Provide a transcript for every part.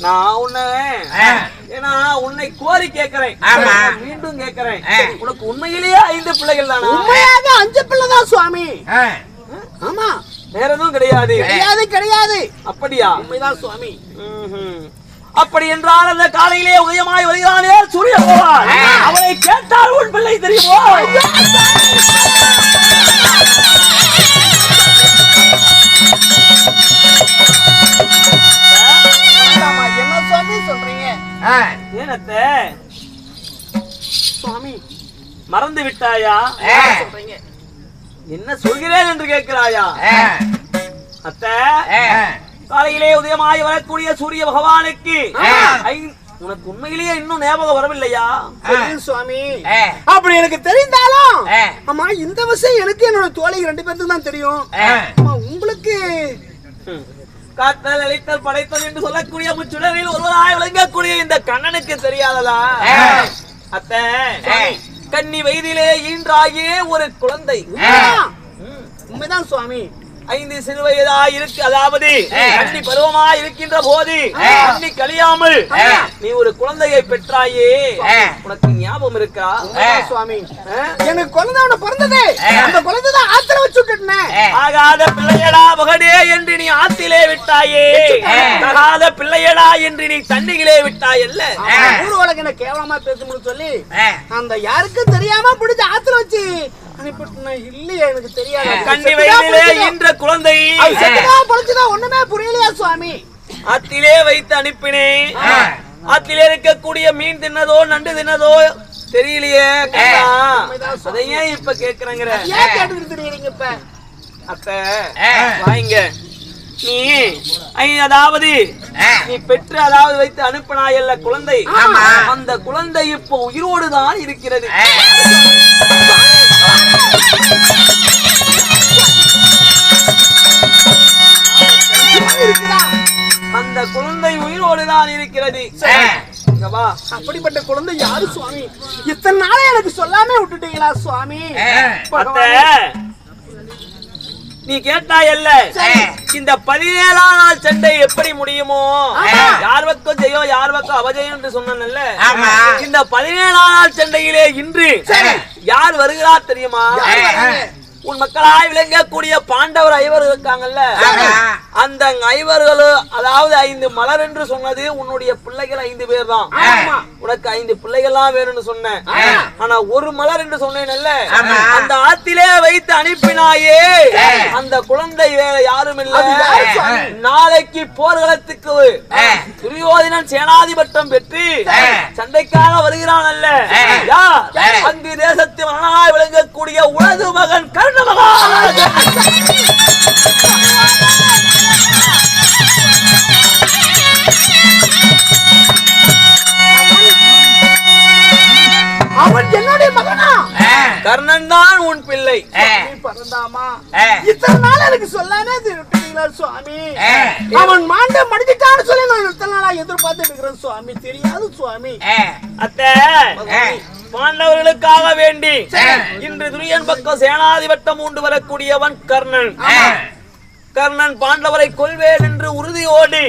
நான் உன்னை. ஏன்னா உன்னை கோரி கேட்கிறேன். ஆமா. மீண்டும் கேட்கிறேன். ஆ. உனக்கு உண்மையிலேயே ஐந்து பிள்ளைகள் தானா? உண்மையாக அஞ்சு பிள்ளை தான் சுவாமி. ஆமா. வேற எதுவும் கிடையாது. கிடையாது கிடையாது. அப்படியா? உண்மைதான் சுவாமி. அப்படி என்றால் அந்த காலையிலே உதயமாய் வருகிறானே சூரிய பகவான் ஆ. அவனை கேட்டால் உன் பிள்ளை தெரியுமோ? ஏனத்த சுவாமி. மறந்து விட்டாயா? என்ன சொல்கிறேன் என்று கேட்கிறாயா. அத்த. காலையிலே உதயமாய் வரக்கூடிய சூரிய பகவானுக்கு உனக்கு உண்மையிலேயே இன்னும் ஞாபகம் வரவில்லையா? சுவாமி. அப்படி எனக்கு தெரிந்தாலும். ஆமா இந்த விஷயம் எனக்கு என்னோட தோழி ரெண்டு பேருக்கு தான் தெரியும். உங்களுக்கு. காத்தல் அழித்தல் படைத்தல் என்று சொல்லக்கூடிய முச்சுடரில் ஒருவராய் விளங்கக்கூடிய இந்த கண்ணனுக்கு தெரியாததா. அத்தை. கன்னி வயதிலே ஈன்றாகிய ஒரு குழந்தை உண்மைதான். சுவாமி ஐந்து சிறு வயதா இருக்கு அதாவது. கன்னி பருவமா இருக்கின்ற போது. கன்னி கழியாமல். நீ ஒரு குழந்தையை பெற்றாயே. உனக்கு ஞாபகம் இருக்கா சுவாமி? எனக்கு குழந்தை பிறந்தது. அந்த குழந்தை தான் ஆத்திர வச்சு ஆ. ஆகாத பிள்ளையடா என்று நீ ஆத்திலே விட்டாயே. தகாத பிள்ளையடா என்று நீ தண்ணிகளே விட்டாயல்ல. ஆமா, ஊர் உலக என்ன கேவலமா பேசணும்னு சொல்லி. அந்த யாருக்கும் தெரியாம பிடிச்ச ஆத்திர வச்சு ஒண்ணுமே புரியலையா சுவாமி? ஆத்திலே வைத்து அனுப்பினேன். ஆ. ஆத்திலே இருக்கக்கூடிய மீன் தின்னதோ நண்டு தின்னதோ தெரியலையே. அதை ஏன் இப்ப கேக்குறேங்கிற? ஏன் கேட்டுட்டு தெரியுறீங்க இப்ப? அத்தை. வாங்க. நீ ஐ- அதாவது. நீ பெற்று அதாவது வைத்து அனுப்பினாயல்ல குழந்தை. ஆமா. அந்த குழந்தை இப்போ உயிரோடு தான் இருக்கிறது அந்த குழந்தை உயிரோடு தான் இருக்கிறது அப்படிப்பட்ட குழந்தை யாரு சுவாமி? இத்தனை நாளா எனக்கு சொல்லாம விட்டுட்டீங்களா சுவாமி? நீ கேட்டாயல்ல சரி. இந்த பதினேழாம் நாள் சண்டை எப்படி முடியுமோ. யார் பக்கம் ஜெயம் யார் பக்கம் அபஜயம் என்று சொன்னேன்ல ஆமா. இந்த பதினேழாம் நாள் சண்டையிலே இன்று. யார் வருகிறார் தெரியுமா? உன் மக்களாய் விளங்கக்கூடிய பாண்டவர் ஐவர் இருக்காங்கல்ல. அந்த ஐவர்களும் அதாவது ஐந்து மலர் என்று சொன்னது உன்னுடைய பிள்ளைகள் ஐந்து பேர் தான். உனக்கு ஐந்து பிள்ளைகள்லாம் வேணும்னு சொன்னேன். ஆனா ஒரு மலர் என்று சொன்னேன்ல. அந்த ஆத்திலே வைத்து அனுப்பினாயே. அந்த குழந்தை வேற யாரும் இல்ல? நாளைக்கு போர்க்களத்துக்கு ஆ. துரியோதனன் சேனாதிபட்டம் பெற்று. சண்டைக்காக வருகிறான் அல்ல. அங்கு தேசத்து மகனாய் விளங்கக்கூடிய உலகு மகன் கர்ண அவன் என்னுடைய மகனா ஆ. கர்ணன் தான் உன் பிள்ளை பிறந்தாமா. இத்தனை நாள் எனக்கு சொல்லானே சுவாமி. அவன் மாண்ட மடிஞ்சிட்டான்னு சொல்லி நான் இத்தனை நாளா எதிர்பார்த்து இருக்கிறேன் சுவாமி தெரியாது சுவாமி. அத்தை. பாண்டவர்களுக்காக வேண்டி. இன்று துரியன் பக்கம் சேனாதிபட்டம் உண்டு வரக்கூடியவன் கர்ணன். கர்ணன் பாண்டவரை கொல்வேன் என்று உறுதியோடு.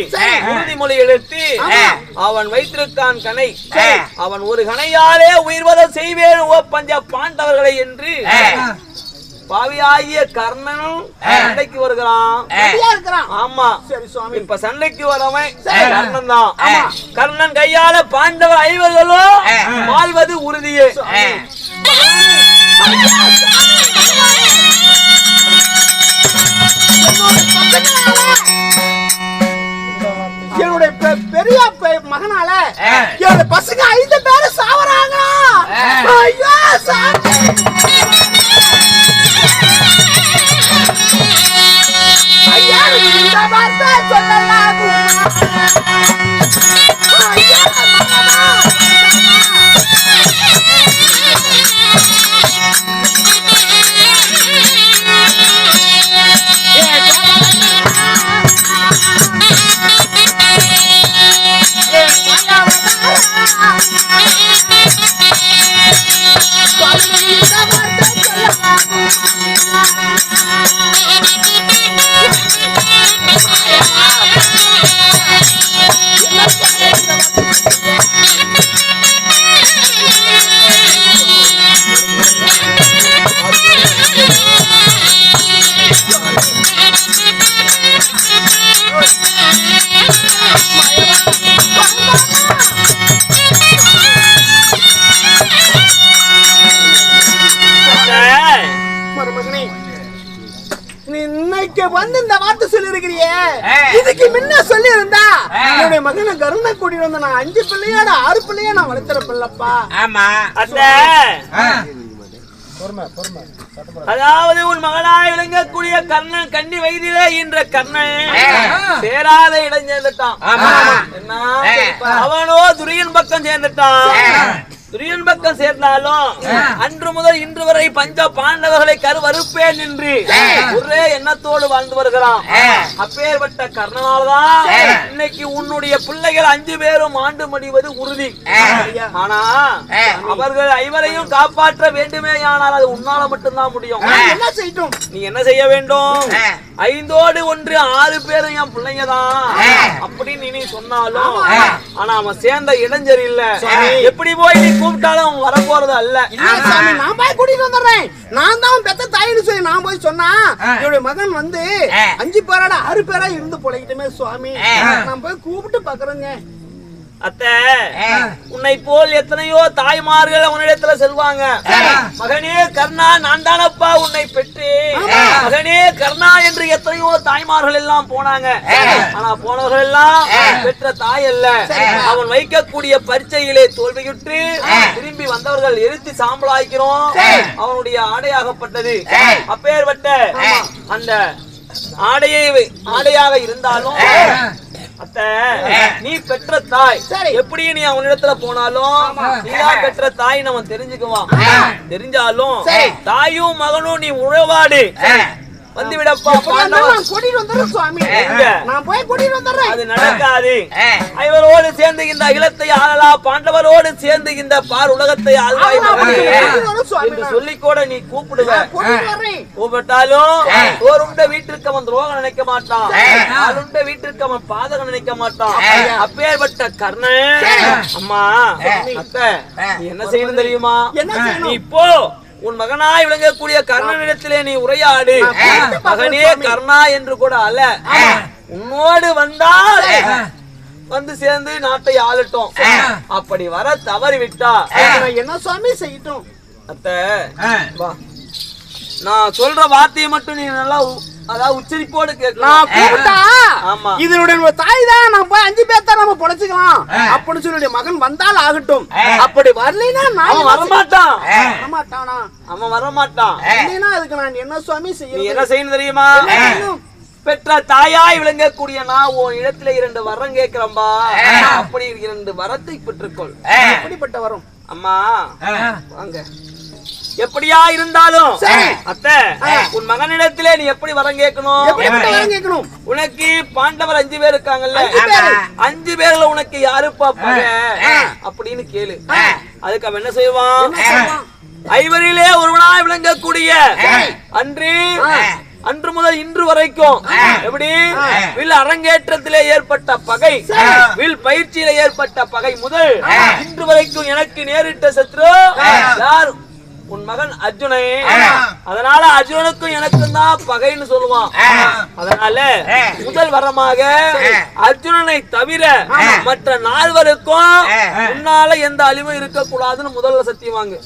உறுதிமொழி எடுத்து ஆ. அவன் வைத்திருக்கான் கனை. அவன் ஒரு கணையாலே உயிர்வதம் செய்வேன் ஓ பஞ்ச பாண்டவர்களை என்று. பாவியாகிய கர்ணனும். சண்டைக்கு வருகிறான் ஆமா சரி சுவாமி இப்ப சண்டைக்கு வரவன். கர்ணன் தான் ஆமா. கர்ணன் கையால பாண்டவர் ஐவர்களும். வாழ்வது உறுதியே. என்னுடைய பெ- பெரிய பெ- மகனால ஆ. என்னோட பசங்க ஐந்து பேரு சாவறாங்க. ஐயோ சாமி ஐயா நீங்க இந்த வார்த்தை சொல்லலாகுமா ஐயா இதுக்கு முன்ன சொல்லி இருந்தா என்னுடைய மகனை கருணை கூட்டிட்டு வந்து நான் அஞ்சு பிள்ளையோட ஆறு பிள்ளையா நான் வளர்த்திருப்பில்லப்பா ஆமா. அத்தை. அதாவது உன் மகனாய் விளங்கக்கூடிய கர்ணன் கண்ணி வயதிலே என்ற கர்ணன். சேராத இடம் சேர்ந்துட்டான். ஆமா. என்ன அவனோ துரியன் பக்கம் சேர்ந்துட்டான். துரியன் பக்கம் சேர்ந்தாலும் அன்று முதல் இன்று வரை பஞ்ச பாண்டவர்களை கருவறுப்பேன் என்று ஒரே எண்ணத்தோடு வாழ்ந்து வருகிறான். அப்பேற்பட்ட கர்ணனால்தான் இன்னைக்கு உன்னுடைய பிள்ளைகள் அஞ்சு பேரும் ஆண்டு மடிவது உறுதி. ஆனா அவர்கள் ஐவரையும் காப்பாற்ற வேண்டுமே ஆனால் அது உன்னால மட்டும்தான் முடியும். நான் என்ன செய்யட்டும்? நீ என்ன செய்ய வேண்டும்? ஐந்தோடு ஒன்று ஆறு பேரும் என் பிள்ளைங்க தான் அப்படின்னு நீ சொன்னாலும் ஆனா அவன் சேர்ந்த இடைஞ்சல் இல்ல. எப்படி போய் நீ கூப்பிட்டாலும் அவன் வரப்போறது அல்ல. நான் போய் கூட்டிட்டு வந்துடுறேன். நான் தான் பெத்த தாயின்னு சொல்லி நான் போய் சொன்னா என்னுடைய மகன் வந்து அஞ்சு பேரோட ஆறு பேரா இருந்து பொழைக்கிட்டுமே சுவாமி. நான் போய் கூப்பிட்டு பாக்குறேங்க. அத்தை உன்னை போல் எத்தனையோ தாய்மார்கள் உன்னிடத்துல செல்வாங்க. மகனே கர்ணா நான் தானப்பா உன்னை பெற்று மகனே கர்ணா என்று எத்தனையோ தாய்மார்கள் எல்லாம் போனாங்க. ஆனா போனவர்கள் எல்லாம் பெற்ற தாய் அல்ல. அவன் வைக்கக்கூடிய பரீட்சையிலே தோல்வியுற்று திரும்பி வந்தவர்கள் எரித்து சாம்பலாய்க்கிறோம். அவனுடைய ஆடையாகப்பட்டது அப்பேற்பட்ட அந்த ஆடையை ஆடையாக இருந்தாலும் அத்தை நீ பெற்ற தாய். எப்படி நீ அவனிடத்துல போனாலும் நீயா பெற்ற தாய் நம்ம தெரிஞ்சுக்குவான். தெரிஞ்சாலும் தாயும் மகனும் நீ உறவாடு. வந்து விடப்பா. நான் கூட்டிட்டு வந்துடுறேன் சுவாமி? நான் போய் கூட்டிட்டு வந்துடுறேன். அது நடக்காது. ஐவரோடு சேர்ந்து இந்த இலத்தை ஆளலா பாண்டவரோடு சேர்ந்து இந்த பார் உலகத்தை ஆள்வாய் என்று. சொல்லி கூட நீ கூப்பிடுவ. கூப்பிட்டாலும் ஓருண்ட வீட்டிற்கு அவன் துரோகம் நினைக்க மாட்டான். ஆளுண்ட வீட்டிற்கு அவன் பாதகம் நினைக்க மாட்டான். அப்பேற்பட்ட கர்ணன் அம்மா அத்தை நீ என்ன செய்யணும் தெரியுமா? என்ன செய்யணும்? நீ இப்போ உன் மகனாய் விளங்கக்கூடிய கர்ணனிடத்திலே நீ உரையாடு. மகனே. கர்ணா என்று கூட அல்ல. உன்னோடு வந்தால் வந்து சேர்ந்து நாட்டை ஆளட்டும். அப்படி வர தவறி விட்டா என்ன சுவாமி செய்யட்டும்? அத்தை வா. நான் சொல்ற வார்த்தையை மட்டும் நீ நல்லா அதாவது உச்சரிப்போடு கேட்கலாம் இதனுடைய தாய் தான் நான் போய் அஞ்சு பேர் தான் நம்ம பொழைச்சுக்கலாம். அப்படின்னு சொல்லி மகன் வந்தால் ஆகட்டும். அப்படி வரலைன்னா நான் வரமாட்டான். செய்ய- வரமாட்டானா? அவன் வரமாட்டான். இல்லைன்னா அதுக்கு நான் என்ன சுவாமி நீ செய்யணும் என்ன செய்யணும் தெரியுமா? பெற்ற தாயாய் விளங்கக்கூடிய நான் உன் இடத்துல இரண்டு வரம் கேட்கிறம்பா அப்படி இரண்டு வரத்தை பெற்றுக்கொள். எப்படிப்பட்ட வரும்? அம்மா வாங்க. எப்படியா இருந்தாலும்? அத்தை உன் மகனிடத்திலே நீ எப்படி வரம் கேட்கணும்? உனக்கு பாண்டவர் அஞ்சு பேர் இருக்காங்கல்ல. அஞ்சு பேர்ல உனக்கு யாருப்பா பகை அப்படின்னு கேளு. அதுக்கு அவன் என்ன செய்வான்? ஐவரிலே ஒருவனாய் விளங்கக்கூடிய அன்று அன்று முதல் இன்று வரைக்கும் எப்படி? வில் அரங்கேற்றத்திலே ஏற்பட்ட பகை வில் பயிற்சியில ஏற்பட்ட பகை முதல் இன்று வரைக்கும் எனக்கு நேரிட்ட சத்ரு யார் உன் மகன் அர்ஜுனை. அதனால அர்ஜுனுக்கும் எனக்கும் தான் பகைன்னு சொல்லுவான். அதனால முதல் வரமாக அர்ஜுனனை தவிர மற்ற நால்வருக்கும் உன்னால எந்த அழிவும் இருக்க கூடாதுன்னு முதல்ல சத்தியம் வாங்கு.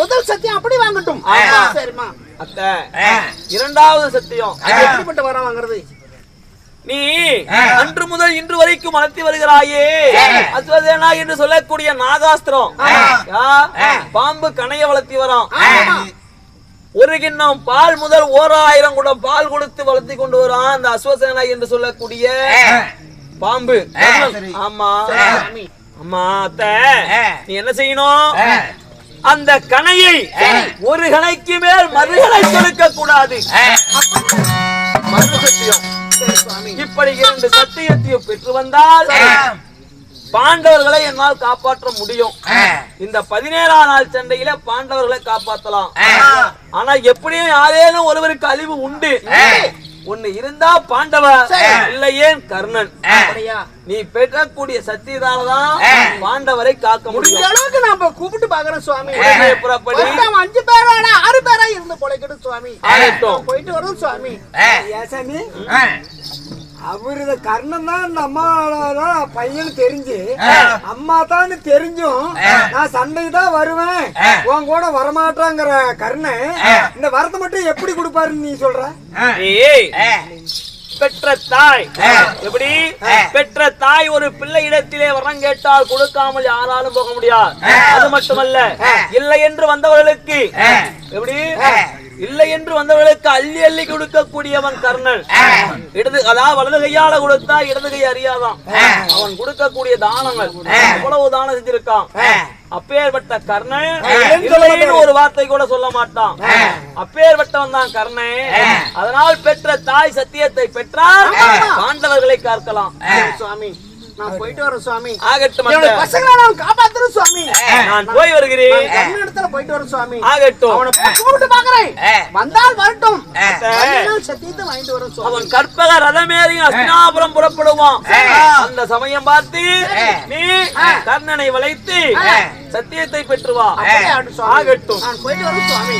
முதல் சத்தியம் அப்படி வாங்கட்டும். ஆமா. சரிம்மா. அத்தை இரண்டாவது சத்தியம். எப்படிப்பட்ட வரம் வாங்குறது? நீ அன்று முதல் இன்று வரைக்கும் வளர்த்தி வருகிறாயே. அஸ்வதேனா என்று சொல்லக்கூடிய நாகாஸ்திரம். பாம்பு கணைய வளர்த்தி வரான். ஒரு கிண்ணம் பால் முதல் ஓராயிரம் குடம் பால் கொடுத்து வளர்த்தி கொண்டு வரான் அந்த அஸ்வசேனா என்று சொல்லக்கூடிய பாம்பு. ஆமா. அம்மா அத்தை நீ என்ன செய்யணும்? அந்த கணையை ஒரு கணைக்கு மேல் மறுகணை கொடுக்க கூடாது மறு சத்தியம் இப்படி இரண்டு சத்தியத்தையும் பெற்று வந்தால் பாண்டவர்களை என்னால் காப்பாற்ற முடியும். இந்த பதினேழாம் நாள் சண்டையில பாண்டவர்களை காப்பாத்தலாம் ஆனா எப்படியும் யாரேனும் ஒருவருக்கு அழிவு உண்டு. ஒண்ணு இருந்தா பாண்டவர் இல்லையே கர்ணன். நீ பெறக்கூடிய சத்தியதாலதான் பாண்டவரை காக்க முடியும். அளவுக்கு இப்ப கூப்பிட்டு பாக்குறேன் சுவாமி. புறப்படி. அஞ்சு பேரோட ஆறு பேரா இருந்து பொழைக்கட்டும் சுவாமி. போயிட்டு வரோம் சுவாமி. அவரு இந்த கர்ணன் தான் இந்த அம்மாவோட பையன் தெரிஞ்சு. அம்மா தான் தெரிஞ்சும் நான் சண்டைக்கு தான் வருவேன் உன் கூட வரமாட்டாங்கிற கர்ணன் இந்த வரத்தை மட்டும் எப்படி கொடுப்பாருன்னு நீ சொல்ற? ஏய் பெற்ற தாய். எப்படி? பெற்ற தாய் ஒரு பிள்ளை இடத்திலே வரம் கேட்டால் கொடுக்காமல் யாராலும் போக முடியாது. அது மட்டுமல்ல இல்லை என்று வந்தவர்களுக்கு. எப்படி? இல்லை என்று வந்தவர்களுக்கு அள்ளி அள்ளி கொடுக்கக்கூடியவன் கர்ணன். இடது அதாவது வலது கையால கொடுத்தா இடது கை அறியாதான். அவன் கொடுக்கக்கூடிய தானங்கள் எவ்வளவு தானம் செஞ்சிருக்கான் அப்பேற்பட்ட கர்ணன் ஒரு வார்த்தை கூட சொல்ல மாட்டான். அப்பேற்பட்டவன் தான் கர்ணன். அதனால் பெற்ற தாய் சத்தியத்தை பெற்றால் பாண்டவர்களை காக்கலாம் சுவாமி நான் போயிட்டு வரேன் சுவாமி. ஆகட்டும் பசங்களை நான் காப்பாத்துறேன் சுவாமி நான் போய் வருகிறேன். கர்ணன் இடத்துல போயிட்டு வரேன் சுவாமி. ஆகட்டும். அவனை போய் கூப்பிட்டு பாக்குறேன் வந்தால் வரட்டும். வந்தால் சத்தியத்தை வாங்கிட்டு வரேன் சுவாமி. அவன் கற்பக ரதமேறி அஸ்தினாபுரம் புறப்படுவான். அந்த சமயம் பார்த்து நீ கர்ணனை வளைத்து சத்தியத்தை பெற்று வா அப்படியே ஆகட்டும். நான் போயிட்டு வரேன் சுவாமி.